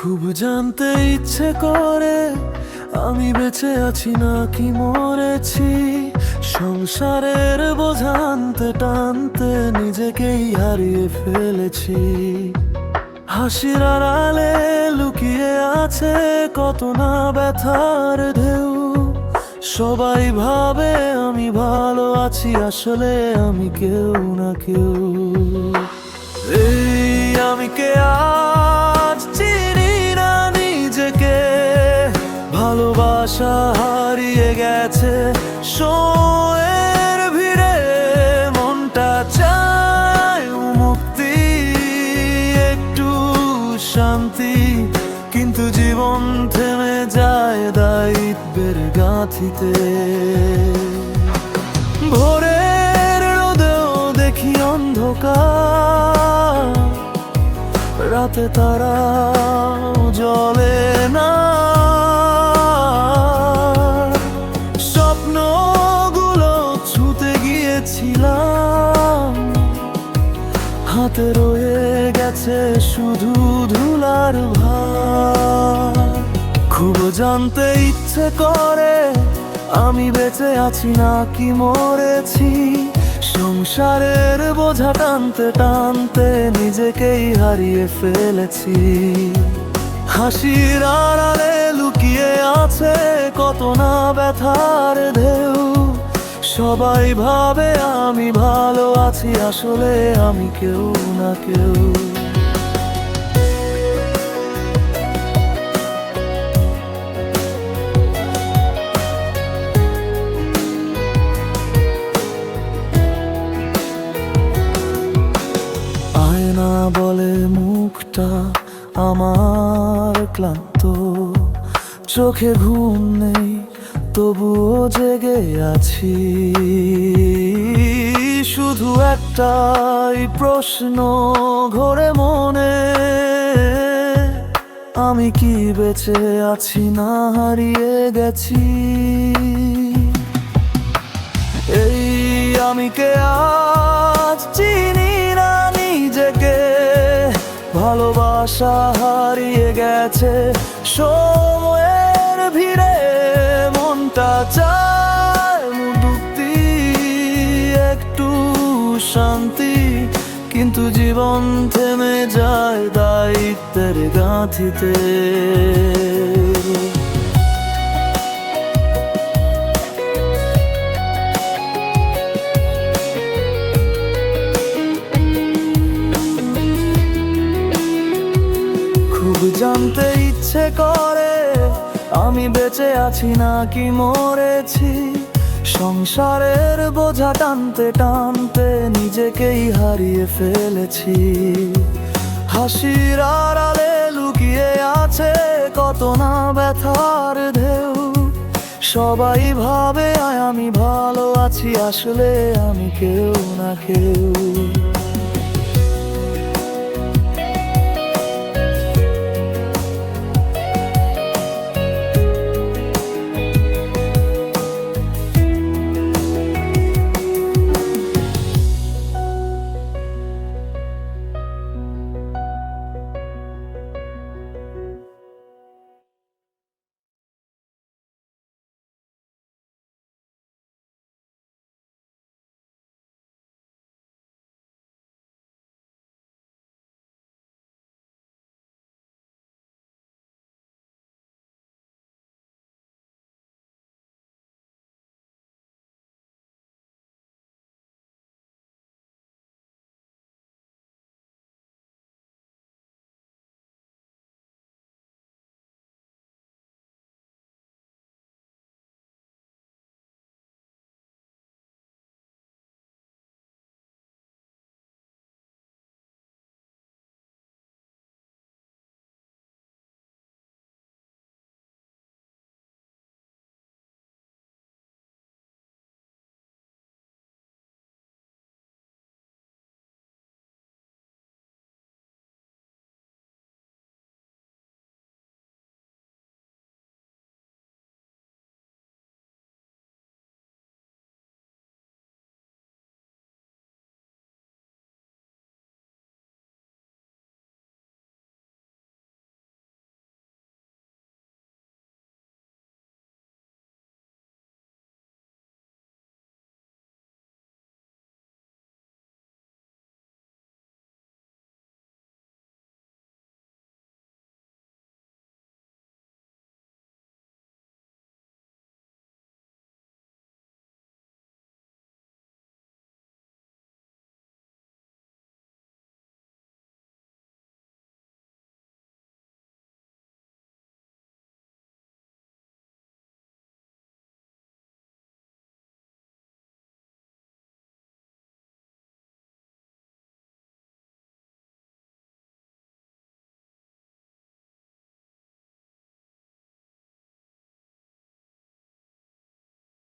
খুব জানতে ইচ্ছে করে, আমি বেঁচে আছি না কি মরেছি। সংসারের বোঝানতে টানতে নিজেকেই হারিয়ে ফেলেছি। হাসির আড়ালে লুকিয়ে আছে কত না ব্যথার ঢেউ। সবাই ভাবে আমি ভালো আছি, আসলে আমি কেউ না কেউ। এই আমি কে আজ ভালোবাসা হারিয়ে গেছে। সময়ের ভিড়ে মনটা চায় মুক্তি, একটু শান্তি। কিন্তু জীবন থেমে যায় দায়িত্বের গাঁথিতে। ভোরের রোদেও দেখি অন্ধকার। রাতে তারা জলে না গিয়েছিলাম হাতে রয়ে গেছে শুধু ধুলার খুব জানতে ইচ্ছে করে, আমি বেঁচে আছি না কি মরেছি। সংসারের বোঝা টানতে টানতে নিজেকেই হারিয়ে ফেলেছি। হাসির আড়ালে লুকিয়ে আছে কত না ব্যথার সবাই ভাবে আমি ভালো আছি, আসলে আমি কেউ না কেউ। আয়না বলে মুখটা আমার ক্লান্ত, চোখে ঘুম নেই তবুও জেগে আছি। শুধু একটাই প্রশ্ন ঘোরে মনে। আমি কি বেঁচে আছি না হারিয়ে গেছি? এই আমি কে আজ? চিনি না নিজেকে। ভালোবাসা হারিয়ে গেছে। সময়ের শান্তি, কিন্তু জীবন থেমে যায় দায়িত্বের গাঁথিতে। খুব জানতে ইচ্ছে করে, আমি বেঁচে আছি না কি মরেছি। সংসারের বোঝা টানতে টানতে নিজেকেই হারিয়ে ফেলেছি। হাসির আড়ালে লুকিয়ে আছে কত না ব্যথার ঢেউ। সবাই ভাবে আমি ভালো আছি, আসলে আমি কেউ না কেউ।